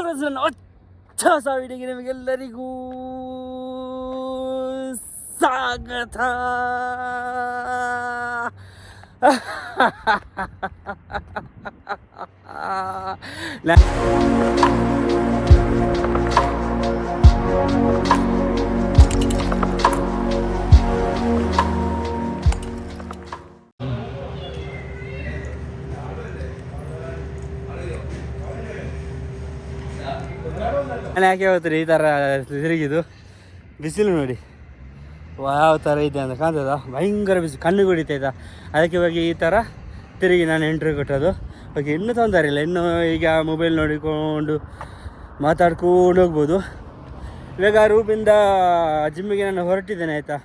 ಎಲ್ಲರೂ ನನ್ನ ಹೊಚ್ಚ ಹೊಸ ವಿಡಿಯೋಗೆ ನಿಮಗೆಲ್ಲರಿಗೂ ಸ್ವಾಗತ ನಾ- ನಾನು ಯಾಕೆ ಹೇಳ್ತೀರಿ ಈ ಥರ ತಿರುಗಿದು ಬಿಸಿಲು ನೋಡಿ. ಯಾವ ಥರ ಇದೆ ಅಂತ ಕಾಣ್ತದ? ಭಯಂಕರ ಬಿಸಿಲು. ಕಣ್ಣು ಹೊಡಿತೈತಾ ಅದಕ್ಕೆ ಹೋಗಿ ಈ ಥರ ತಿರುಗಿ ನಾನು ಎಂಟ್ರಿ ಕೊಟ್ಟದು ಓಕೆ ಇನ್ನೂ ತೊಂದರೆ ಇಲ್ಲ. ಇನ್ನು ಈಗ ಮೊಬೈಲ್ ನೋಡಿಕೊಂಡು ಮಾತಾಡ್ಕೊಂಡು ಹೋಗ್ಬೋದು. ಇವಾಗ ರೂಪಿಂದ ಜಿಮ್ಮಿಗೆ ನಾನು ಹೊರಟಿದ್ದೇನೆ, ಆಯಿತಾ?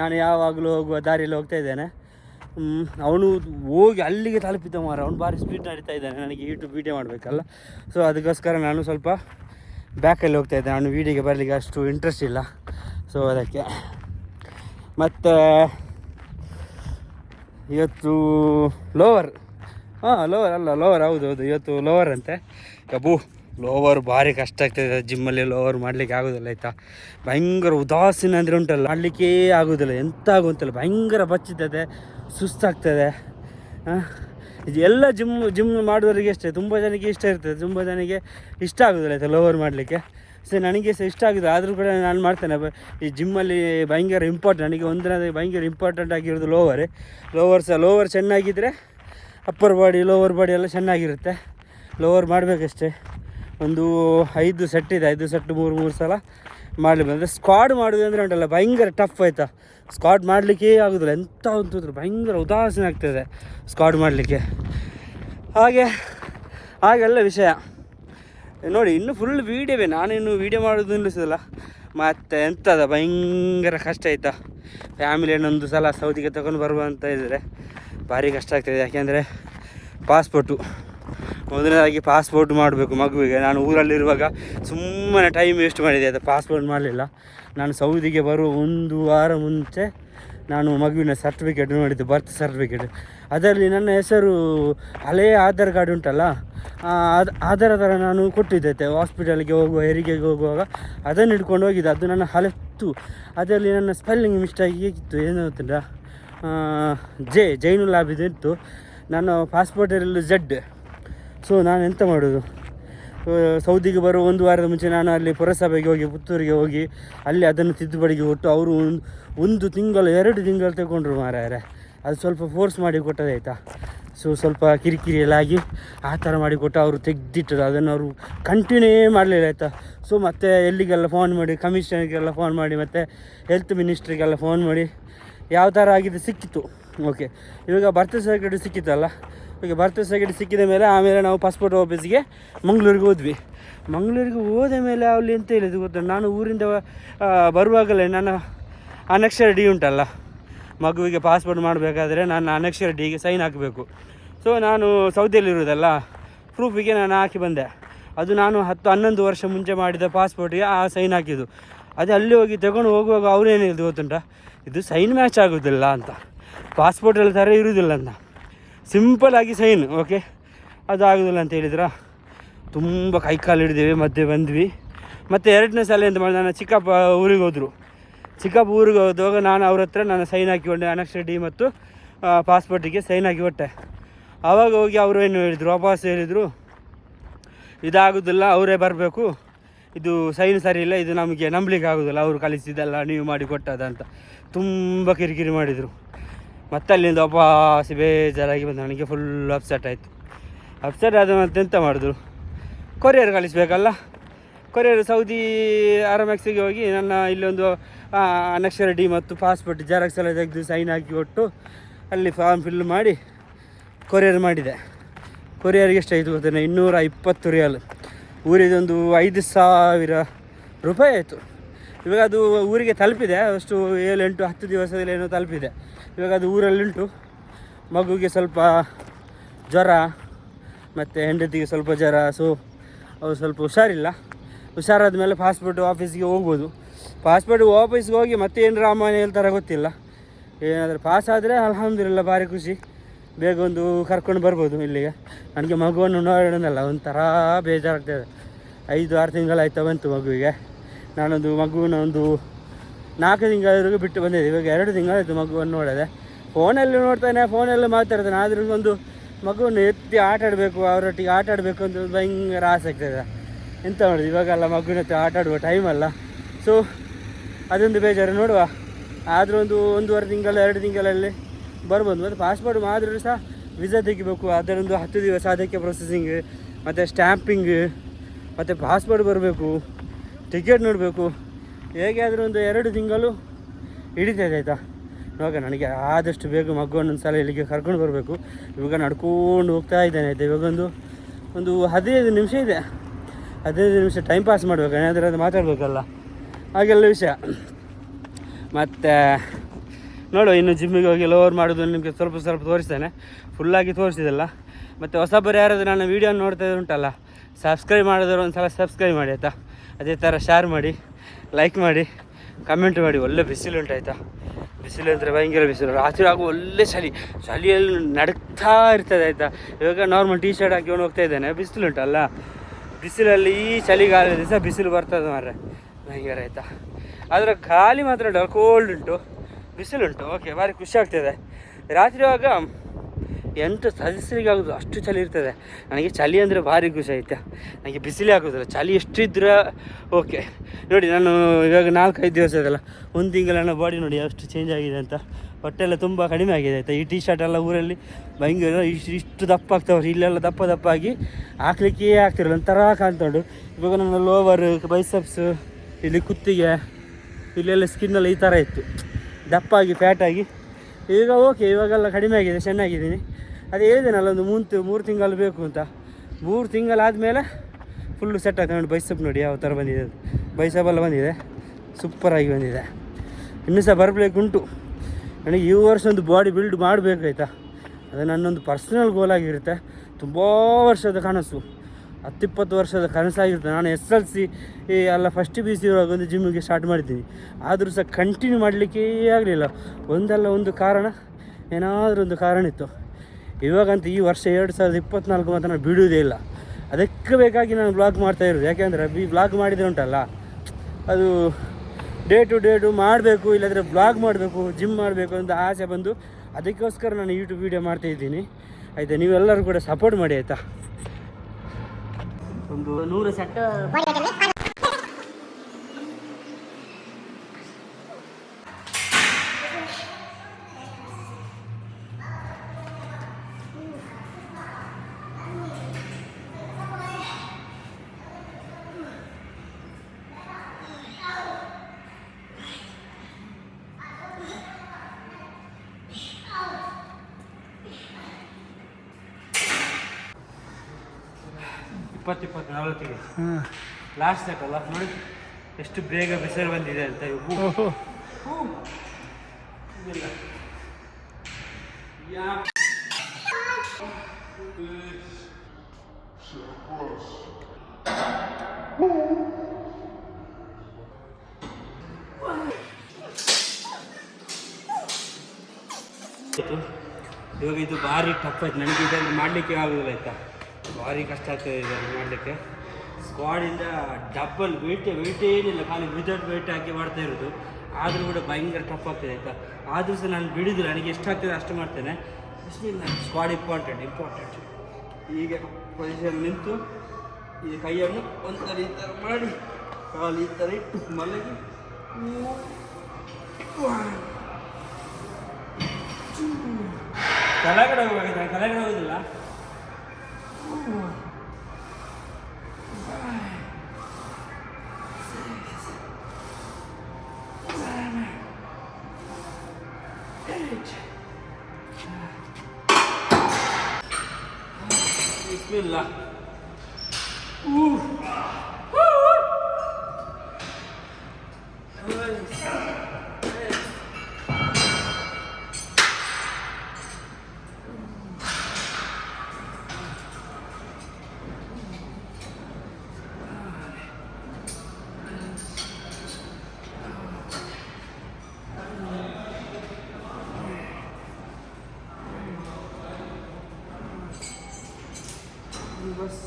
ನಾನು ಯಾವಾಗಲೂ ಹೋಗುವ ದಾರಿಯಲ್ಲಿ ಹೋಗ್ತಾ ಇದ್ದೇನೆ. ಅವನು ಹೋಗಿ ಅಲ್ಲಿಗೆ ತಲುಪಿದ್ದ ಮಾರ ಅವನು ಭಾರಿ ಸ್ಪೀಡ್ ನಡೀತಾ ಇದ್ದಾನೆ. ನನಗೆ ಯೂಟ್ಯೂಬ್ ವೀಡಿಯೋ ಮಾಡಬೇಕಲ್ಲ. ಸೊ ಅದಕ್ಕೋಸ್ಕರ ನಾನು ಸ್ವಲ್ಪ ಬ್ಯಾಕಲ್ಲಿ ಹೋಗ್ತಾ ಇದ್ದೆ. ನಾನು ವೀಡಿಯೋಗೆ ಬರಲಿಕ್ಕೆ ಅಷ್ಟು ಇಂಟ್ರೆಸ್ಟ್ ಇಲ್ಲ. ಸೊ ಅದಕ್ಕೆ. ಮತ್ತು, ಇವತ್ತು ಲೋವರ್ ಹಾಂ ಲೋವರ್ ಅಲ್ಲ ಲೋವರ್ ಹೌದು ಹೌದು. ಇವತ್ತು ಲೋವರ್ ಅಂತೆ. ಕಬ್ಬು ಲೋವರ್ ಭಾರಿ ಕಷ್ಟ ಆಗ್ತಾಯಿದೆ ಜಿಮ್ಮಲ್ಲಿ ಲೋವರ್ ಮಾಡಲಿಕ್ಕೆ ಆಗೋದಿಲ್ಲ, ಆಯಿತಾ? ಭಯಂಕರ ಉದಾಸೀನ ಅಂದರೆ ಉಂಟಲ್ಲ, ಮಾಡಲಿಕ್ಕೇ ಆಗೋದಿಲ್ಲ. ಎಂತ ಆಗುವಂತಲ್ಲ ಭಯಂಕರ ಬಚ್ಚಿರ್ತದೆ ಸುಸ್ತಾಗ್ತದೆ ಇದು. ಎಲ್ಲ ಜಿಮ್ ಜಿಮ್ ಮಾಡುವವರಿಗೆ ಅಷ್ಟೇ, ತುಂಬ ಜನಕ್ಕೆ ಇಷ್ಟ ಇರ್ತದೆ, ತುಂಬ ಜನಕ್ಕೆ ಇಷ್ಟ ಆಗೋದಿಲ್ಲ ಆಯಿತಾ ಲೋವರ್ ಮಾಡಲಿಕ್ಕೆ. ಸೊ ನನಗೆ ಸಹ ಇಷ್ಟ ಆಗಿದೆ ಆದರೂ ಕೂಡ ನಾನು ಮಾಡ್ತೇನೆ. ಈ ಜಿಮ್ಮಲ್ಲಿ ಭಯಂಕರ ಇಂಪಾರ್ಟೆಂಟ್ ನನಗೆ ಒಂದನೇ ಭಯಂಕರ ಇಂಪಾರ್ಟೆಂಟ್ ಆಗಿರೋದು ಲೋವರೇ ಲೋವರ್ ಸಹ ಲೋವರ್ ಚೆನ್ನಾಗಿದ್ದರೆ ಅಪ್ಪರ್ ಬಾಡಿ ಲೋವರ್ ಬಾಡಿ ಎಲ್ಲ ಚೆನ್ನಾಗಿರುತ್ತೆ. ಲೋವರ್ ಮಾಡಬೇಕಷ್ಟೇ. ಒಂದು ಐದು ಸೆಟ್ ಇದೆ, ಐದು ಸೆಟ್ ಮೂರು ಮೂರು ಸಲ ಮಾಡಲಿ. ಅಂದರೆ ಸ್ಕ್ವಾಡ್ ಮಾಡೋದು ಅಂದರೆ ಉಂಟಲ್ಲ, ಭಯಂಕರ ಟಫ್ ಆಯಿತಾ. ಸ್ಕ್ವಾಡ್ ಮಾಡಲಿಕ್ಕೆ ಆಗೋದಿಲ್ಲ. ಎಂಥ ಅಂತಂದ್ರೆ ಭಯಂಕರ ಉದಾಸೀನ ಆಗ್ತದೆ ಮಾಡಲಿಕ್ಕೆ. ಹಾಗೆ, ಹಾಗೆಲ್ಲ ವಿಷಯ. ನೋಡಿ, ಇನ್ನು ಫುಲ್ ವೀಡಿಯೋವೇ ನಾನಿನ್ನು ವೀಡಿಯೋ ಮಾಡೋದು ನಿಲ್ಲಿಸೋದಿಲ್ಲ. ಮತ್ತು ಎಂಥದ ಭಯಂಕರ ಕಷ್ಟ ಆಯಿತಾ? ಒಂದು ಸಲ ಸೌದಿಗೆ ತಗೊಂಡು ಬರುವ ಅಂತ ಇದ್ದರೆ ಭಾರಿ ಕಷ್ಟ ಆಗ್ತದೆ. ಯಾಕೆಂದರೆ ಪಾಸ್ಪೋರ್ಟು ಮೊದಲನೇದಾಗಿ ಪಾಸ್ಪೋರ್ಟ್ ಮಾಡಬೇಕು ಮಗುವಿಗೆ. ನಾನು ಊರಲ್ಲಿರುವಾಗ ಸುಮ್ಮನೆ ಟೈಮ್ ವೇಸ್ಟ್ ಮಾಡಿದೆ. ಅದು ಪಾಸ್ಪೋರ್ಟ್ ಮಾಡಲಿಲ್ಲ. ನಾನು ಸೌದಿಗೆ ಬರುವ ಒಂದು ವಾರ ಮುಂಚೆ ನಾನು ಮಗುವಿನ ಸರ್ಟಿಫಿಕೇಟ್ ನೋಡಿದ್ದೆ ಬರ್ತ್ ಸರ್ಟಿಫಿಕೇಟ್ ಅದರಲ್ಲಿ ನನ್ನ ಹೆಸರು ಹಳೆಯ ಆಧಾರ್ ಕಾರ್ಡ್ ಉಂಟಲ್ಲ ಅದ್ ಅದರ ಥರ ನಾನು ಕೊಟ್ಟಿದ್ದೆ ಹಾಸ್ಪಿಟಲ್ಗೆ ಹೋಗುವ, ಹೆರಿಗೆಗೆ ಹೋಗುವಾಗ ಅದನ್ನು ಹಿಡ್ಕೊಂಡು ಹೋಗಿದ್ದೆ. ಅದು ನನ್ನ ಹಲತ್ತು ಅದರಲ್ಲಿ ನನ್ನ ಸ್ಪೆಲ್ಲಿಂಗ್ ಮಿಸ್ಟೇಕ್ ಹೇಗಿತ್ತು, ಏನು ಗೊತ್ತಿಲ್ಲ. ಜೆ ಜೈನುಲ್ ಇತ್ತು. ನಾನು ಪಾಸ್ಪೋರ್ಟಲ್ಲಿ ಜಡ್ ಸೊ ನಾನು ಎಂತ ಮಾಡೋದು? ಸೌದಿಗೆ ಬರೋ ಒಂದು ವಾರದ ಮುಂಚೆ ನಾನು ಅಲ್ಲಿ ಪುರಸಭೆಗೆ ಹೋಗಿ, ಪುತ್ತೂರಿಗೆ ಹೋಗಿ, ಅಲ್ಲಿ ಅದನ್ನು ತಿದ್ದುಪಡಿಗೆ ಕೊಟ್ಟು ಅವರು ಒಂದು ಒಂದು ತಿಂಗಳು, ಎರಡು ತಿಂಗಳು ತಗೊಂಡ್ರು ಮಾರಾಯರೆ. ಅದು ಸ್ವಲ್ಪ ಫೋರ್ಸ್ ಮಾಡಿ ಕೊಟ್ಟದಾಯ್ತಾ ಸೊ ಸ್ವಲ್ಪ ಕಿರಿಕಿರಿ ಎಲ್ಲ ಆಗಿ ಆ ಥರ ಮಾಡಿ ಕೊಟ್ಟು ಅವರು ತೆಗ್ದಿಟ್ಟರು. ಅದನ್ನು ಅವರು ಕಂಟಿನ್ಯೂ ಮಾಡಲಿಲ್ಲ ಆಯಿತಾ? ಸೊ ಮತ್ತೆ ಎಲ್ಲಿಗೆಲ್ಲ ಫೋನ್ ಮಾಡಿ ಕಮಿಷನರ್ಗೆಲ್ಲ ಫೋನ್ ಮಾಡಿ, ಮತ್ತು ಹೆಲ್ತ್ ಮಿನಿಸ್ಟ್ರಿಗೆಲ್ಲ ಫೋನ್ ಮಾಡಿ, ಯಾವ ಥರ ಆಗಿದೆ ಸಿಕ್ಕಿತ್ತು? ಓಕೆ ಇವಾಗ ಬರ್ತ್ ಸರ್ಟಿಫಿಕೇಟ್ ಸಿಕ್ಕಿತ್ತಲ್ಲ? ಈಗ ಬರ್ತ್ ಸರ್ಟಿಫಿಕೇಟ್ ಸಿಕ್ಕಿದ ಮೇಲೆ ಆಮೇಲೆ ನಾವು ಪಾಸ್ಪೋರ್ಟ್ ಆಫೀಸ್ಗೆ ಮಂಗಳೂರಿಗೆ ಹೋದ್ವಿ. ಮಂಗಳೂರಿಗೆ ಹೋದ ಮೇಲೆ ಅಲ್ಲಿ ಅಂತ ಹೇಳಿದ್ದು ಗೊತ್ತಾ? ನಾನು ಊರಿಂದ ಬರುವಾಗಲೇ ನನ್ನ ಅನಕ್ಷರ ಡಿ ಉಂಟಲ್ಲ. ಮಗುವಿಗೆ ಪಾಸ್ಪೋರ್ಟ್ ಮಾಡಬೇಕಾದ್ರೆ ನಾನು ಅನಕ್ಷರ ಡಿಗೆ ಸೈನ್ ಹಾಕಬೇಕು. ಸೊ ನಾನು ಸೌದಿಯಲ್ಲಿರುವುದಲ್ಲ ಪ್ರೂಫಿಗೆ ನಾನು ಹಾಕಿ ಬಂದೆ. ಅದು ನಾನು ಹತ್ತು, ಹನ್ನೊಂದು ವರ್ಷ ಮುಂಚೆ ಮಾಡಿದ ಪಾಸ್ಪೋರ್ಟಿಗೆ ಆ ಸೈನ್ ಹಾಕಿದ್ದು. ಅದೇ ಅಲ್ಲಿ ಹೋಗಿ ತಗೊಂಡು ಹೋಗುವಾಗ ಅವ್ರೇನು ಹೇಳಿದ್ರು ಗೊತ್ತುಂಟ? ಇದು ಸೈನ್ ಮ್ಯಾಚ್ ಆಗೋದಿಲ್ಲ ಅಂತ. ಪಾಸ್ಪೋರ್ಟಲ್ಲಿ ಥರ ಇರುವುದಿಲ್ಲ ಅಂತ. ಸಿಂಪಲ್ ಆಗಿ ಸೈನ್ ಓಕೆ ಅದು ಆಗೋದಿಲ್ಲ ಅಂತ ಹೇಳಿದ್ರ? ತುಂಬ ಕೈ ಕಾಲು ಹಿಡಿದೇವೆ, ಮಧ್ಯೆ ಬಂದ್ವಿ. ಮತ್ತು ಎರಡನೇ ಸಲ ಎಂತ ಮಾಡಿ ನಾನು ಚಿಕ್ಕಪ್ಪ ಊರಿಗೆ ಹೋದರು. ಚಿಕ್ಕಪ್ಪ ಊರಿಗೆ ಹೋದಾಗ ನಾನು ಅವ್ರ ಹತ್ರ ನಾನು ಸೈನ್ ಹಾಕಿಕೊಂಡೆ ಅನಕ್ಷಡಿ ಮತ್ತು ಪಾಸ್ಪೋರ್ಟಿಗೆ ಸೈನ್ ಹಾಕಿ ಕೊಟ್ಟೆ. ಆವಾಗ ಹೋಗಿ ಅವರು ಏನು ಹೇಳಿದರು? ವಾಪಸ್ ಹೇಳಿದರು, ಇದಾಗೋದಿಲ್ಲ, ಅವರೇ ಬರಬೇಕು. ಇದು ಸೈನ್ ಸರಿ ಇಲ್ಲ, ಇದು ನಮಗೆ ನಂಬಲಿಕ್ಕೆ ಆಗೋದಿಲ್ಲ. ಅವರು ಕಲಿಸಿದ್ದಲ್ಲ ನೀವು ಮಾಡಿ ಕೊಟ್ಟದ ಅಂತ. ತುಂಬ ಕಿರಿಕಿರಿ ಮಾಡಿದರು. ಮತ್ತೆ ಅಲ್ಲಿಂದ ವಾಪಸ್ ಬೇಜಾರಾಗಿ ಬಂದು. ನನಗೆ ಫುಲ್ ಅಪ್ಸೆಟ್ ಆಯಿತು. ಅಪ್ಸೆಟ್ ಆದ ಮತ್ತೆ ಎಂತ ಮಾಡಿದ್ರು ಕೊರಿಯರ್ ಕಳಿಸ್ಬೇಕಲ್ಲ? ಕೊರಿಯರ್ ಸೌದಿ ಆರಾಮ್ಯಾಕ್ಸಿಗೆ ಹೋಗಿ ನನ್ನ ಇಲ್ಲೊಂದು ಅನಕ್ಷರ ಡಿ ಮತ್ತು ಪಾಸ್ಪೋರ್ಟ್ ಜೆರಾಕ್ಸ್ ಎಲ್ಲ ತೆಗೆದು ಸೈನ್ ಹಾಕಿ ಕೊಟ್ಟು ಅಲ್ಲಿ ಫಾರ್ಮ್ ಫಿಲ್ ಮಾಡಿ ಕೊರಿಯರ್ ಮಾಡಿದೆ. ಕೊರಿಯರ್ಗೆ ಎಷ್ಟಾಯಿತು ಗೊತ್ತೇನೆ? ಇನ್ನೂರ ಇಪ್ಪತ್ತು ರಿಯಲ್ ಊರಿದೊಂದು ಐದು ಸಾವಿರ ರೂಪಾಯಿ ಆಯಿತು. ಇವಾಗ ಅದು ಊರಿಗೆ ತಲುಪಿದೆ. ಅಷ್ಟು ಏಳು ಎಂಟು ಹತ್ತು ದಿವಸದಲ್ಲಿ ಏನೋ ತಲುಪಿದೆ. ಇವಾಗ ಅದು ಊರಲ್ಲುಂಟು. ಮಗುವಿಗೆ ಸ್ವಲ್ಪ ಜ್ವರ, ಮತ್ತು ಹೆಂಡತಿಗೆ ಸ್ವಲ್ಪ ಜ್ವರ ಸೊ ಅವ್ರು ಸ್ವಲ್ಪ ಹುಷಾರಿಲ್ಲ. ಹುಷಾರಾದ ಮೇಲೆ ಪಾಸ್ಪೋರ್ಟ್ ಆಫೀಸ್ಗೆ ಹೋಗ್ಬೋದು. ಪಾಸ್ಪೋರ್ಟ್ ಆಫೀಸ್ಗೆ ಹೋಗಿ ಮತ್ತೆ ಏನು ರಾಮಾಯಣ ಹೇಳ್ತಾರೆ ಗೊತ್ತಿಲ್ಲ. ಏನಾದರೂ ಪಾಸ್ ಆದರೆ ಅಲ್ಹಮ್ದಿಲ್ಲ ಭಾರಿ ಖುಷಿ. ಬೇಗ ಒಂದು ಕರ್ಕೊಂಡು ಬರ್ಬೋದು ಇಲ್ಲಿಗೆ. ನನಗೆ ಮಗುವನ್ನು ನೋಡೋಣಲ್ಲ ಒಂಥರ ಬೇಜಾರಾಗ್ತದೆ ಐದು ಆರು ತಿಂಗಳಾಯ್ತಾ ಬಂತು ಮಗುವಿಗೆ. ನಾನೊಂದು ಮಗುವಿನ ಒಂದು ನಾಲ್ಕು ತಿಂಗಳವರೆಗೂ ಬಿಟ್ಟು ಬಂದಿದೆ. ಇವಾಗ ಎರಡು ತಿಂಗಳಾಯಿತು ಮಗುವನ್ನು ನೋಡದೆ. ಫೋನಲ್ಲಿ ನೋಡ್ತಾನೆ ಫೋನಲ್ಲಿ ಮಾತಾಡ್ತಾನೆ. ಆದರೂ ಒಂದು ಮಗುವನ್ನು ಎತ್ತಿ ಆಟ ಆಡಬೇಕು ಅವರೊಟ್ಟಿಗೆ ಆಟ ಆಡಬೇಕು ಅಂತ ಭಯಂಕರ ಆಸೆ ಆಗ್ತದೆ. ಎಂತ ಮಾಡೋದು? ಇವಾಗೆಲ್ಲ ಮಗುವಿನ ಹತ್ರ ಆಟ ಆಡುವ ಟೈಮ್ ಅಲ್ಲ. ಸೊ ಅದೊಂದು ಬೇಜಾರು. ನೋಡುವ. ಆದರೂ ಒಂದು ಒಂದೂವರೆ ತಿಂಗಳು, ಎರಡು ತಿಂಗಳಲ್ಲಿ ಬರ್ಬೋದು. ಮತ್ತು ಪಾಸ್ಪೋರ್ಟ್ ಆದರೂ ಸಹ ವಿಸಾ ತೆಗಿಬೇಕು. ಅದರೊಂದು ಹತ್ತು ದಿವಸ ಅದಕ್ಕೆ ಪ್ರೊಸೆಸಿಂಗ್ ಮತ್ತು ಸ್ಟ್ಯಾಂಪಿಂಗ್ ಮತ್ತು ಪಾಸ್ಪೋರ್ಟ್ ಬರಬೇಕು. ಟಿಕೆಟ್ ನೋಡಬೇಕು. ಹೇಗೆ ಆದರೂ ಒಂದು ಎರಡು ತಿಂಗಳು ಹಿಡಿತೈತೆ ಆಯಿತಾ? ಇವಾಗ ನನಗೆ ಆದಷ್ಟು ಬೇಗ ಮಗು ಒಂದು ಸಲ ಇಲ್ಲಿಗೆ ಕರ್ಕೊಂಡು ಬರಬೇಕು. ಇವಾಗ ನಡ್ಕೊಂಡು ಹೋಗ್ತಾ ಇದ್ದಾನೆ ಆಯಿತಾ. ಇವಾಗ ಒಂದು ಒಂದು ಹದಿನೈದು ನಿಮಿಷ ಇದೆ. ಹದಿನೈದು ನಿಮಿಷ ಟೈಮ್ ಪಾಸ್ ಮಾಡಬೇಕು ಏನಾದರೂ ಅದು ಮಾತಾಡಬೇಕಲ್ಲ? ಹಾಗೆಲ್ಲ ವಿಷಯ. ಮತ್ತು, ನೋಡು, ಇನ್ನು ಜಿಮ್ಮಿಗೆ ಹೋಗಿ ಲೋವರ್ ಮಾಡೋದು ನಿಮಗೆ ಸ್ವಲ್ಪ ಸ್ವಲ್ಪ ತೋರಿಸ್ತೇನೆ. ಫುಲ್ಲಾಗಿ ತೋರಿಸಿದಲ್ಲ. ಮತ್ತು ಹೊಸಬರು ಯಾರಾದರೂ ನಾನು ವೀಡಿಯೋ ನೋಡ್ತಾ ಉಂಟಲ್ಲ? ಸಬ್ಸ್ಕ್ರೈಬ್ ಮಾಡಿದ್ರು ಒಂದು ಸಲ ಸಬ್ಸ್ಕ್ರೈಬ್ ಮಾಡಿ ಆಯಿತಾ? ಅದೇ ಥರ ಶೇರ್ ಮಾಡಿ. ಲೈಕ್ ಮಾಡಿ ಕಮೆಂಟ್ ಮಾಡಿ, ಒಳ್ಳೆ ಬಿಸಿಲು ಉಂಟಾಯ್ತಾ ಬಿಸಿಲು ಅಂದರೆ ಭಯಂಕರ ಬಿಸಿಲು. ರಾತ್ರಿ ಆಗುವ ಒಳ್ಳೆ ಚಳಿ. ಚಳಿಯಲ್ಲಿ ನಡುಕ್ತಾ ಇರ್ತದೆ ಆಯಿತಾ? ಇವಾಗ ನಾರ್ಮಲ್ ಟೀ ಶರ್ಟ್ ಹಾಕಿ ಹೋಗ್ತಾ ಇದ್ದೇನೆ. ಬಿಸಿಲು ಉಂಟಲ್ಲ ಬಿಸಿಲಲ್ಲಿ ಈ ಚಳಿಗಾಲದ ದಿವಸ ಬಿಸಿಲು ಬರ್ತದೆ ಮಾರ್ರೆ. ಭಯಂಕರ ಆಯಿತಾ? ಆದರೆ ಖಾಲಿ ಮಾತ್ರ ಡಲ್ ಕೋಲ್ಡ್ ಉಂಟು. ಬಿಸಿಲುಂಟು ಓಕೆ ಭಾರಿ ಖುಷಿ ಆಗ್ತದೆ. ರಾತ್ರಿ ಆಗ ಎಂಟು ಸದಸ್ಯರಿಗೆ ಆಗೋದು ಅಷ್ಟು ಚಳಿ ಇರ್ತದೆ. ನನಗೆ ಚಳಿ ಅಂದರೆ ಭಾರಿ ಖುಷಿ ಐತೆ ನನಗೆ ಬಿಸಿಲೇ ಆಗೋದಿಲ್ಲ, ಚಳಿ ಎಷ್ಟಿದ್ರೆ ಓಕೆ ನೋಡಿ, ನಾನು ಇವಾಗ ನಾಲ್ಕೈದು ದಿವಸ ಇದೆಲ್ಲ ಒಂದು ತಿಂಗಳ ನನ್ನ ಬಾಡಿ ನೋಡಿ ಅಷ್ಟು ಚೇಂಜ್ ಆಗಿದೆ ಅಂತ. ಹೊಟ್ಟೆಲ್ಲ ತುಂಬ ಕಡಿಮೆ ಆಗಿದೆ ಆಯಿತಾ? ಈ ಟಿ ಶರ್ಟ್ ಎಲ್ಲ ಊರಲ್ಲಿ ಭಯಂಕರ ಇಷ್ಟು ಇಷ್ಟು ದಪ್ಪ ಆಗ್ತಾವ್ರೆ ಇಲ್ಲೆಲ್ಲ ದಪ್ಪ ದಪ್ಪ ಆಗಿ ಹಾಕ್ಲಿಕ್ಕೆ ಆಗ್ತಿರಲ್ಲ, ಒಂಥರ ಕಾಣ್ತೊಂಡು ಇವಾಗ ನನ್ನ ಲೋವರ್ ಬೈಸಪ್ಸು ಇಲ್ಲಿ ಕುತ್ತಿಗೆ, ಇಲ್ಲೆಲ್ಲ ಸ್ಕಿನ್ನೆಲ್ಲ ಈ ಥರ ಇತ್ತು. ದಪ್ಪಾಗಿ ಫ್ಯಾಟಾಗಿ ಈಗ ಓಕೆ ಇವಾಗೆಲ್ಲ ಕಡಿಮೆ ಆಗಿದೆ, ಚೆನ್ನಾಗಿದ್ದೀನಿ. ಅದೇ ಹೇಳಿದೆನಲ್ಲ ಒಂದು ಮೂರು ಮೂರು ತಿಂಗಳು ಬೇಕು ಅಂತ. ಮೂರು ತಿಂಗಳಾದಮೇಲೆ ಫುಲ್ಲು ಸೆಟ್ ಆಗ್ತದೆ ನೋಡಿ ಬೈಸಪ್ ನೋಡಿ ಯಾವ ಥರ ಬಂದಿದೆ ಅದು. ಬೈಸಪೆಲ್ಲ ಬಂದಿದೆ. ಸೂಪರಾಗಿ ಬಂದಿದೆ. ಇನ್ನೂ ಸಹ ಬರಬೇಕು ಉಂಟು. ನನಗೆ ಈ ವರ್ಷ ಒಂದು ಬಾಡಿ ಬಿಲ್ಡ್ ಮಾಡಬೇಕಾಯ್ತಾ ಅದು ನನ್ನೊಂದು ಪರ್ಸ್ನಲ್ ಗೋಲ್ ಆಗಿರುತ್ತೆ. ತುಂಬ ವರ್ಷದ ಕನಸು. ಹತ್ತಿಪ್ಪತ್ತು ವರ್ಷದ ಕನಸಾಗಿರುತ್ತೆ. ನಾನು ಎಸ್ ಎಲ್ ಸಿ, ಈ ಎಲ್ಲ ಫಸ್ಟ್ ಪಿ ಸಿ ಇರುವಾಗ ಒಂದು ಜಿಮ್ಮಿಗೆ ಸ್ಟಾರ್ಟ್ ಮಾಡಿದ್ದೀನಿ. ಆದರೂ ಸಹ ಕಂಟಿನ್ಯೂ ಮಾಡಲಿಕ್ಕೇ ಆಗಲಿಲ್ಲ. ಒಂದಲ್ಲ ಒಂದು ಕಾರಣ, ಏನಾದರೂ ಒಂದು ಕಾರಣ ಇತ್ತು. ಇವಾಗಂತೂ ಈ ವರ್ಷ ಎರಡು ಸಾವಿರದ ಇಪ್ಪತ್ತ್ನಾಲ್ಕು ಮಾತ್ರ ನಾನು ಬಿಡುವುದೇ ಇಲ್ಲ. ಅದಕ್ಕೆ ಬೇಕಾಗಿ ನಾನು ಬ್ಲಾಗ್ ಮಾಡ್ತಾ ಇರೋದು. ಯಾಕೆಂದರೆ ಈ ಬ್ಲಾಗ್ ಮಾಡಿದರೆ ಉಂಟಲ್ಲ? ಅದು ಡೇ ಟು ಡೇ ಟು ಮಾಡಬೇಕು, ಇಲ್ಲಾಂದರೆ ಬ್ಲಾಗ್ ಮಾಡಬೇಕು ಜಿಮ್ ಮಾಡಬೇಕು ಅಂತ ಆಸೆ ಬಂದು ಅದಕ್ಕೋಸ್ಕರ ನಾನು ಯೂಟ್ಯೂಬ್ ವೀಡಿಯೋ ಮಾಡ್ತಾ ಇದ್ದೀನಿ. ಆಯಿತಾ? ನೀವೆಲ್ಲರೂ ಕೂಡ ಸಪೋರ್ಟ್ ಮಾಡಿ ಆಯಿತಾ? ಒಂದು ನೂರು ಸೆಟ್ ಇಪ್ಪತ್ತು ಇಪ್ಪತ್ತು ನಲವತ್ತಿಗೆ ಲಾಸ್ಟ್ ಸೆಟ್ ಅಲ್ಲ? ನೋಡಿ. ಎಷ್ಟು ಬೇಗ ಬಿಸಿಲು ಬಂದಿದೆ ಅಂತ ಇವು. ಹೂ. ಇವಾಗ ಇದು ಭಾರಿ ಟಫ್ ಆಯ್ತು. ನನಗೆ ಇದನ್ನು ಮಾಡಲಿಕ್ಕೆ ಆಗೋದಿಲ್ಲ ಆಯ್ತಾ? ಭಾರಿ ಕಷ್ಟ ಆಗ್ತದೆ ಇದನ್ನು ಮಾಡಲಿಕ್ಕೆ. ಸ್ಕ್ವಾಡಿಂದ ಡಬಲ್ ವೆಯ್ಟ್ ವೆಯ್ಟ್ ಏನಿಲ್ಲ, ಖಾಲಿ ವಿದೌಟ್ ವೆಯ್ಟ್ ಹಾಕಿ ಮಾಡ್ತಾ ಇರೋದು. ಆದರೂ ಕೂಡ ಭಯಂಕರ ಟಫ್ ಆಗ್ತದೆ ಆಯಿತಾ? ಆದರೂ ಸಹ ನಾನು ಬಿಡಿದ್ರೆ ನನಗೆ ಎಷ್ಟಾಗ್ತದೆ ಅಷ್ಟು ಮಾಡ್ತೇನೆ. ಬಿಸ್ಮಿಲ್ಲ ಸ್ಕ್ವಾಡ್ ಇಂಪಾರ್ಟೆಂಟ್ ಇಂಪಾರ್ಟೆಂಟ್ ಹೀಗೆ ಪೊಸಿಷನ್ ನಿಂತು, ಈ ಕೈಯನ್ನು ಒಂಥರ ಈ ಥರ ಮಾಡಿ, ಕಾಲು ಈ ಥರ ಇಟ್ಟು ಮಲಗಿ. ಹೋಗಿದೆ ಕೆಳಗಡೆ ಹೋಗುದಿಲ್ಲ? Bismillah. Ooh. Woo! ಬಸ್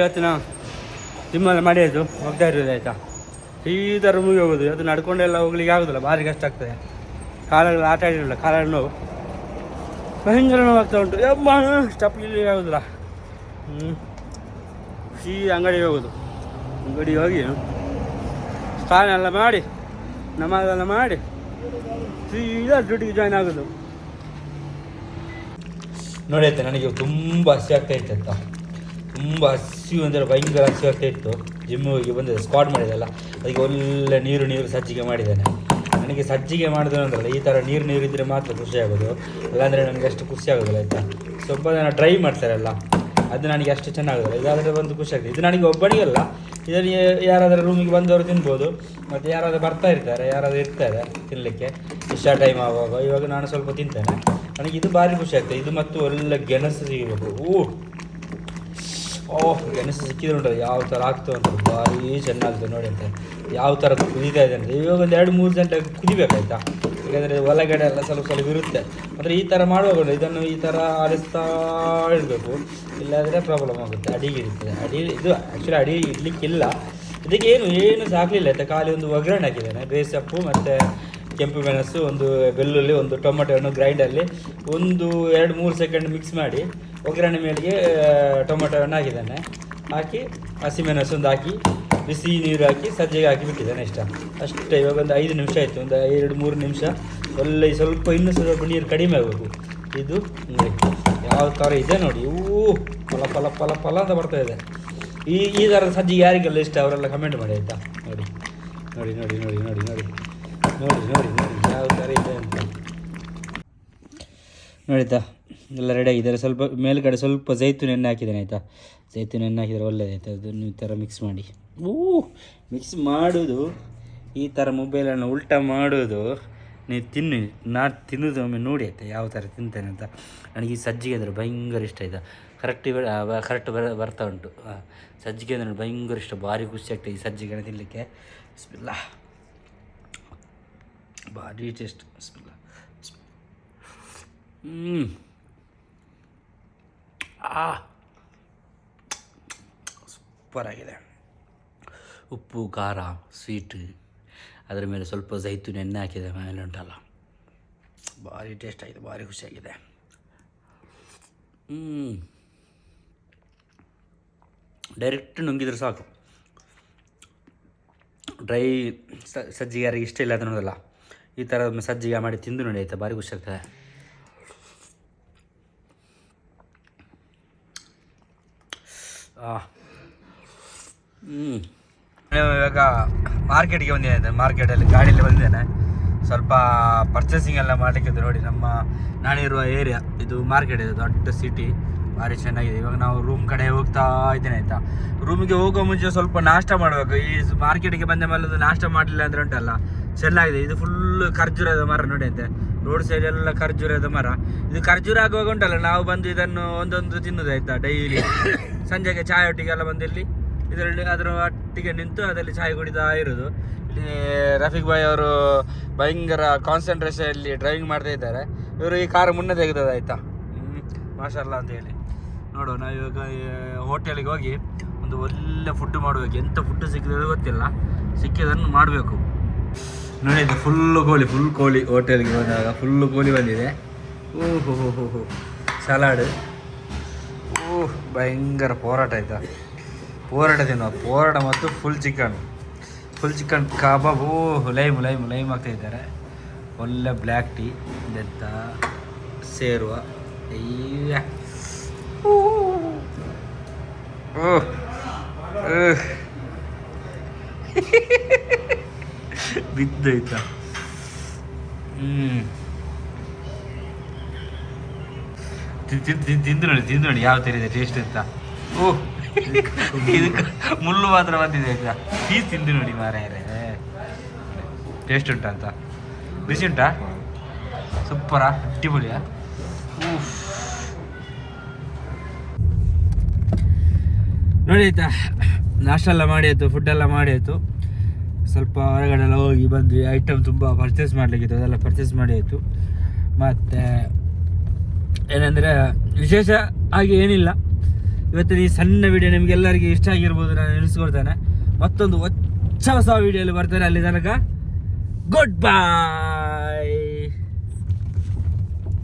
ಇವತ್ತು ನಾವು ಜಿಮ್ಮೆಲ್ಲ ಮಾಡಿದ್ದು? ಹೋಗ್ತಾ ಇರೋದು ಆಯಿತಾ? ಈ ಥರ ಮುಗಿ ಹೋಗೋದು. ಅದು ನಡ್ಕೊಂಡೆಲ್ಲ ಹೋಗ್ಲಿಕ್ಕೆ ಆಗೋದಿಲ್ಲ. ಭಾರಿ ಕಷ್ಟ ಆಗ್ತದೆ. ಕಾಲಗಳು ಆಟ ಆಡಿರಲ್ಲ ಕಾಲ ನೋವು. ಭಯಂಕರ ನೋವಾಗ್ತಾ ಉಂಟು. ಯಮ್ಮ ಸ್ಟಪ್ ಇಲ್ಲಿ ಆಗೋದಿಲ್ಲ. ಹ್ಞೂ ಈ ಅಂಗಡಿಗೆ ಹೋಗೋದು. ಅಂಗಡಿಗೆ ಹೋಗಿ ಸ್ಥಾನ ಎಲ್ಲ ಮಾಡಿ ನಮಾಜೆಲ್ಲ ಮಾಡಿ, ಸೀದಾ ಡ್ಯೂಟಿಗೆ ಜಾಯ್ನ್ ಆಗೋದು. ನೋಡಿ ಆಯ್ತಾ ನನಗೆ ತುಂಬ ಹಸಿ ಆಗ್ತಾ ಇತ್ತು ಅಂತ ತುಂಬ ಹಸಿ ಅಂದರೆ ಭಯಂಕರ ಹಸಿ ಆಗ್ತಾ ಇತ್ತು. ಜಿಮ್ ಹೋಗಿ ಬಂದಿದೆ ಸ್ಕ್ವಾಡ್ ಮಾಡಿದೆಲ್ಲ ಅದಕ್ಕೆ ಒಳ್ಳೆ ನೀರು ನೀರು ಸಜ್ಜಿಗೆ ಮಾಡಿದ್ದೇನೆ. ನನಗೆ ಸಜ್ಜಿಗೆ ಮಾಡಿದ್ರು ಅಂದ್ರಲ್ಲ, ಈ ಥರ ನೀರು ನೀರು ಇದ್ದರೆ ಮಾತ್ರ ಖುಷಿ ಆಗೋದು. ಇಲ್ಲಾಂದರೆ ನನಗೆ ಅಷ್ಟು ಖುಷಿ ಆಗೋದಿಲ್ಲ ಆಯಿತಾ ಸ್ವಲ್ಪ ಜನ ಡ್ರೈ ಮಾಡ್ತಾರಲ್ಲ ಅದು ನನಗೆ ಅಷ್ಟು ಚೆನ್ನಾಗೋದಿಲ್ಲ. ಇದಾದರೆ ಒಂದು ಖುಷಿ ಆಗ್ತದೆ. ಇದು ನನಗೆ ಒಬ್ಬನಿಗಲ್ಲ ಇದರಲ್ಲಿ ಯಾರಾದರೂ ರೂಮಿಗೆ ಬಂದವರು ತಿನ್ಬೋದು. ಮತ್ತು ಯಾರಾದರೂ ಬರ್ತಾ ಇರ್ತಾರೆ, ಯಾರಾದರೂ ಇರ್ತಾರೆ ತಿನ್ನಲಿಕ್ಕೆ ಇಷ್ಟ ಟೈಮ್ ಆಗುವಾಗ. ಇವಾಗ ನಾನು ಸ್ವಲ್ಪ ತಿಂತೇನೆ. ನನಗೆ ಇದು ಭಾರಿ ಖುಷಿ ಆಗ್ತದೆ. ಇದು ಮತ್ತು ಒಳ್ಳೆ ಗೆಣಸು ಸಿಗಬೇಕು. ಊ! ಓಹ್ ಗೆಣಸು ಸಿಕ್ಕಿದ್ರು ಯಾವ ಥರ ಆಗ್ತದೆ ಅಂತ ಭಾರಿ ಚೆನ್ನಾಗ್ತದೆ ನೋಡಿ ಅಂತ. ಯಾವ ಥರ ಕುದೀತಾ ಇದೆ ಅಂದರೆ ಇವಾಗ ಒಂದು ಎರಡು ಮೂರು ಗಂಟೆ ಕುದಿಬೇಕಾಯ್ತಾ? ಯಾಕಂದರೆ ಒಳಗಡೆ ಎಲ್ಲ ಸ್ವಲ್ಪ ಸ್ವಲ್ಪ ಇರುತ್ತೆ. ಆದರೆ ಈ ಥರ ಮಾಡುವಾಗ ಇದನ್ನು ಈ ಥರ ಆರಿಸ್ತಾ ಇಡಬೇಕು ಇಲ್ಲಾದರೆ ಪ್ರಾಬ್ಲಮ್ ಆಗುತ್ತೆ. ಅಡಿಗೆ ಅಡಿ ಇದು ಆ್ಯಕ್ಚುಲಿ ಅಡಿ ಇಡ್ಲಿಕ್ಕಿಲ್ಲ. ಇದಕ್ಕೆ ಏನು ಏನು ಸಾಕಲಿಲ್ಲ ಆಯ್ತಾ? ಖಾಲಿ ಒಂದು ಒಗ್ಗರಣೆ ಹಾಕಿದ್ದೇನೆ. ಬೇಸಪ್ಪು ಮತ್ತು ಕೆಂಪು ಮೆಣಸು, ಒಂದು ಬೆಳ್ಳುಳ್ಳಿ, ಒಂದು ಟೊಮೆಟೊ ಹಣ್ಣು ಗ್ರೈಂಡಲ್ಲಿ ಒಂದು ಎರಡು ಮೂರು ಸೆಕೆಂಡ್ ಮಿಕ್ಸ್ ಮಾಡಿ ಒಗ್ಗರಣೆ ಮೇಲಿಗೆ ಟೊಮೆಟೊ ಹಣ್ಣು ಹಾಕಿದ್ದಾನೆ. ಹಾಕಿ ಹಸಿಮೆಣಸು ಒಂದು ಹಾಕಿ ಬಿಸಿ ನೀರು ಹಾಕಿ, ಸಜ್ಜೆಗೆ ಹಾಕಿ ಬಿಟ್ಟಿದ್ದಾನೆ ಇಷ್ಟ. ಅಷ್ಟೇ, ಇವಾಗ ಒಂದು ಐದು ನಿಮಿಷ ಆಯಿತು. ಒಂದು ಎರಡು, ಮೂರು ನಿಮಿಷ. ಒಳ್ಳೆ ಸ್ವಲ್ಪ ಇನ್ನೂ ಸ್ವಲ್ಪ ನೀರು ಕಡಿಮೆ ಆಗಬೇಕು. ಇದು ಯಾವ ಥರ ಇದೆ ನೋಡಿ. ಇವು ಫಲ ಫಲ ಫಲ ಫಲ ಅಂತ ಬರ್ತಾ ಇದೆ. ಈ ಈ ಥರದ ಸಜ್ಜಿಗೆ ಯಾರಿಗೆಲ್ಲ ಇಷ್ಟ, ಅವರೆಲ್ಲ ಕಮೆಂಟ್ ಮಾಡಿ, ಆಯಿತಾ? ನೋಡಿ ನೋಡಿ ನೋಡಿ ನೋಡಿ ನೋಡಿ ನೋಡಿ ನೋಡಿ ನೋಡಿ ನೋಡಿ, ಯಾವ ಥರ ಇದೆ ಅಂತ. ನೋಡಿತಾ ಎಲ್ಲ ರೆಡಿ ಆಗಿದ್ದಾರೆ. ಸ್ವಲ್ಪ ಮೇಲ್ಗಡೆ ಸ್ವಲ್ಪ ಜೈತೂನ್ ಎಣ್ಣೆ ಹಾಕಿದ್ದೇನೆ, ಆಯಿತಾ? ಜೈತೂನ್ ಎಣ್ಣೆ ಹಾಕಿದರೆ ಒಳ್ಳೆಯದಾಯ್ತು ಅದನ್ನು ಈ ಥರ ಮಿಕ್ಸ್ ಮಾಡಿ. ಓ ಮಿಕ್ಸ್ ಮಾಡೋದು, ಈ ಥರ ಮೊಬೈಲನ್ನು ಉಲ್ಟಾ ಮಾಡೋದು, ನೀವು ತಿನ್ನಿ, ನಾನು ತಿನ್ನೋದು ಒಮ್ಮೆ ನೋಡಿ, ಆಯ್ತಾ? ಯಾವ ಥರ ತಿಂತೇನೆ ಅಂತ. ನನಗೆ ಈ ಸಜ್ಜಿಗೆ ಅಂದರೆ ಭಯಂಕರ ಇಷ್ಟ, ಆಯಿತಾ? ಕರೆಕ್ಟ್ ಕರೆಕ್ಟ್ ಬರ, ಬರ್ತಾ ಉಂಟು. ಸಜ್ಜಿಗೆ ಅಂದರೆ ಭಯಂಕರ ಇಷ್ಟ, ಭಾರಿ ಖುಷಿ ಆಗ್ತದೆ ಈ ಸಜ್ಜಿಗೆನ ತಿನ್ನಲಿಕ್ಕೆ ಬಿಸ್ಮಿಲ್ಲಾ ಭಾರಿ ಟೇಸ್ಟ್ ಬಿಸ್ಮಿಲ್ಲಾ ಹ್ಞೂ ಆ. ಸೂಪರಾಗಿದೆ. ಉಪ್ಪು, ಖಾರ, ಸ್ವೀಟ್, ಅದರ ಮೇಲೆ ಸ್ವಲ್ಪ ಜೈತು ಎಣ್ಣೆ ಹಾಕಿದೆ, ಮೇಲೆ ಉಂಟಲ್ಲ. ಭಾರಿ ಟೇಸ್ಟ್ ಆಗಿದೆ, ಭಾರಿ ಖುಷಿಯಾಗಿದೆ. ಹ್ಞೂ ಡೈರೆಕ್ಟ್ ನುಂಗಿದ್ರೆ ಸಾಕು. ಡ್ರೈ ಸಜ್ಜಿಗೆ ಯಾರಿಗೆ ಇಷ್ಟ ಇಲ್ಲ ಅದನ್ನೋದಲ್ಲ ಈ ಥರ ಸಜ್ಜಿಗೆ ಮಾಡಿ ತಿಂದು ನೋಡಿ ಭಾರಿ ಖುಷಿ ಆಗ್ತದೆ ಆ ಹ್ಞೂ ಇವಾಗ ಮಾರ್ಕೆಟ್ಗೆ ಬಂದಿದ್ದೇನೆ. ಮಾರ್ಕೆಟಲ್ಲಿ ಗಾಡಿಯಲ್ಲಿ ಬಂದಿದ್ದೇನೆ. ಸ್ವಲ್ಪ ಪರ್ಚೇಸಿಂಗ್ ಎಲ್ಲ ಮಾಡಲಿಕ್ಕೆ ನೋಡಿ ನಮ್ಮ ನಾನಿರುವ ಏರಿಯಾ ಇದು ಮಾರ್ಕೆಟ್ ಇದೆ ದೊಡ್ಡ ಸಿಟಿ ಭಾರಿ ಚೆನ್ನಾಗಿದೆ. ಇವಾಗ ನಾವು ರೂಮ್ ಕಡೆ ಹೋಗ್ತಾ ಇದ್ದೇನೆ ಆಯ್ತಾ? ರೂಮಿಗೆ ಹೋಗೋ ಮುಂಚೆ ಸ್ವಲ್ಪ ನಾಷ್ಟ ಮಾಡಬೇಕು. ಈ ಮಾರ್ಕೆಟಿಗೆ ಬಂದ ಮೇಲೆ ಅದು ನಾಷ್ಟ ಮಾಡಲಿಲ್ಲ ಅಂದ್ರೆ ಉಂಟಲ್ಲ? ಚೆನ್ನಾಗಿದೆ. ಇದು ಫುಲ್ ಖರ್ಜೂರದ ಮರ ನೋಡಿ ಅಂತೆ ರೋಡ್ ಸೈಡ್ ಎಲ್ಲ ಖರ್ಜೂರದ ಮರ. ಇದು ಖರ್ಜೂರ ಆಗುವಾಗ ಉಂಟಲ್ಲ ನಾವು ಬಂದು ಇದನ್ನು ಒಂದೊಂದು ತಿನ್ನುದು ಆಯ್ತಾ? ಡೈಲಿ ಸಂಜೆಗೆ ಚಾಯ್ ಒಟ್ಟಿಗೆಲ್ಲ ಬಂದು ಇಲ್ಲಿ. ಇದರಲ್ಲಿ ಅದರ ಒಟ್ಟಿಗೆ ನಿಂತು ಅದರಲ್ಲಿ ಚಾಯ್ ಕುಡಿತಾ ಇರೋದು. ಇಲ್ಲಿ ರಫೀಕ್ ಬಾಯ್ ಅವರು ಭಯಂಕರ ಕಾನ್ಸಂಟ್ರೇಷನ್ ಅಲ್ಲಿ ಡ್ರೈವಿಂಗ್ ಮಾಡ್ತಾ ಇದ್ದಾರೆ. ಇವರು ಈ ಕಾರು ಮುನ್ನೆ ತೆಗೆದದಾಯ್ತಾ ಮಾಷಲ್ಲ ಅಂತ ಹೇಳಿ. ನೋಡು, ನಾವು ಇವಾಗ ಹೋಟೆಲಿಗೆ ಹೋಗಿ ಒಂದು ಒಳ್ಳೆ ಫುಡ್ ಮಾಡಬೇಕು. ಎಂತ ಫುಡ್ ಸಿಕ್ಕಿದ್ರೆ ಗೊತ್ತಿಲ್ಲ. ಸಿಕ್ಕಿದನ್ನು ಮಾಡಬೇಕು. ನೋಡಿ, ಇದು ಫುಲ್ಲು ಕೋಳಿ ಫುಲ್ ಕೋಳಿ ಹೋಟೆಲ್ಗೆ ಬಂದಾಗ ಫುಲ್ಲು ಕೋಳಿ ಬಂದಿದೆ. ಓ ಹೋ ಹೋ ಹೋ ಸಲಾಡ್ ಓಹ್, ಭಯಂಕರ ಹೋರಾಟ ಆಯ್ತಾ? ಹೋರಾಟ ತಿನ್ನುವ ಹೋರಾಟ ಮತ್ತು ಫುಲ್ ಚಿಕನ್ ಫುಲ್ ಚಿಕನ್ ಕಬಾಬು ಓಹ್ ಲೈಮ್ ಲೈಮ್ ಲೈಮ್ ಇದ್ದಾರೆ. ಒಳ್ಳೆ ಬ್ಲ್ಯಾಕ್ ಟೀ ಬೆತ್ತ ಸೇರುವ. ಬಿದ್ದೈತ ಓಹ್ ತಿನ್- ತಿಂದು ನೋಡಿ ತಿಂದು ನೋಡಿ ಯಾವ ಥರ ಇದೆ ಟೇಸ್ಟ್ ಅಂತ? ಓ. ಇದಕ್ಕೆ ಮುಳ್ಳು ಮಾತ್ರ ಬಂದಿದೆ ಆಯ್ತಾ ಪೀಸ್ ತಿಂದು ನೋಡಿ ಮಾರಾಯರೆ. ಟೇಸ್ಟ್ ಉಂಟಾ ಅಂತ. ಬಿಸಿ ಉಂಟಾ? ಸೂಪರಾ? ಅಟ್ಟಿಪುಳಿಯಾ ನೋಡಿ ಆಯ್ತಾ, ನಾಷ್ಟ ಎಲ್ಲ ಮಾಡಿ ಆಯಿತು ಫುಡ್ ಎಲ್ಲ ಮಾಡಿ ಆಯಿತು. ಸ್ವಲ್ಪ ಹೊರಗಡೆ ಎಲ್ಲ ಹೋಗಿ ಬಂದ್ವಿ ಐಟಮ್ ತುಂಬ ಪರ್ಚೇಸ್ ಮಾಡಲಿಕ್ಕಿತ್ತು, ಅದೆಲ್ಲ ಪರ್ಚೇಸ್ ಮಾಡಿ ಆಯಿತು. ಮತ್ತು, ಏನಂದರೆ ವಿಶೇಷ ಹಾಗೆ ಏನಿಲ್ಲ. ಇವತ್ತಿನ ಈ ಸಣ್ಣ ವಿಡಿಯೋ ನಿಮಗೆಲ್ಲರಿಗೂ ಇಷ್ಟ ಆಗಿರ್ಬೋದು ನಾನು ನೆನೆಸ್ಕೊಳ್ತೇನೆ ಮತ್ತೊಂದು ಹೊಚ್ಚ ಹೊಸ ವಿಡಿಯೋಲಿ ಬರ್ತೇನೆ ಅಲ್ಲಿ ತನಕ. ಗುಡ್ ಬಾಯ್